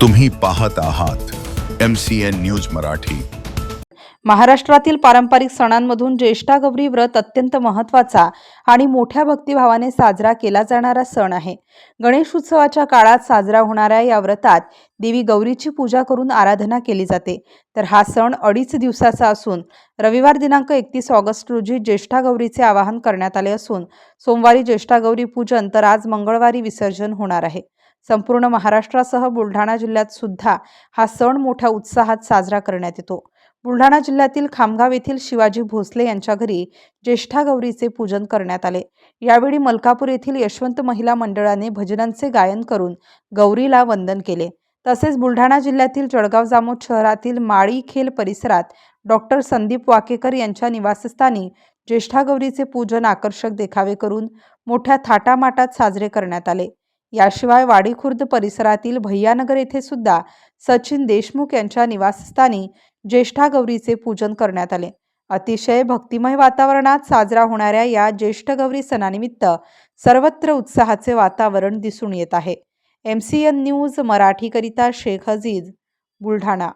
तुम्ही पाहत आहात M C N news Marathi. महाराष्ट्रातील पारंपरिक सणांमधून ज्येष्ठा गौरी व्रत अत्यंत महत्त्वाचा आणि मोठ्या भक्तिभावाने साजरा केला जाणारा सण आहे. गणेश उत्सवाच्या काळात साजरा होणाऱ्या या व्रतात देवी गौरीची पूजा करून आराधना केली जाते. तर हा सण अडीच दिवसाचा असून रविवार दिनांक एकतीस ऑगस्ट रोजी ज्येष्ठा गौरीचे आवाहन करण्यात आले असून सोमवारी ज्येष्ठा गौरी पूजन तर आज मंगळवारी विसर्जन होणार आहे. संपूर्ण महाराष्ट्रासह बुलढाणा जिल्ह्यात सुद्धा हा सण मोठ्या उत्साहात साजरा करण्यात येतो. बुलढाणा जिल्ह्यातील खामगाव येथील शिवाजी भोसले यांच्या घरी ज्येष्ठा गौरीचे पूजन करण्यात आले. यावेळी मलकापूर येथील यशवंत महिला मंडळाने भजनांचे गायन करून गौरीला वंदन केले. तसेच बुलढाणा जिल्ह्यातील जळगाव जामोद शहरातील माळीखेल परिसरात डॉक्टर संदीप वाकेकर यांच्या निवासस्थानी ज्येष्ठा गौरीचे पूजन आकर्षक देखावे करून मोठ्या थाटामाटात साजरे करण्यात आले. याशिवाय वाडीखुर्द परिसरातील भैयानगर येथे सुद्धा सचिन देशमुख यांच्या निवासस्थानी ज्येष्ठा गौरीचे पूजन करण्यात आले. अतिशय भक्तिमय वातावरणात साजरा होणाऱ्या या ज्येष्ठ गौरी सणानिमित्त सर्वत्र उत्साहाचे वातावरण दिसून येत आहे. एम सी एन न्यूज मराठीकरिता शेख अजीज बुलढाणा.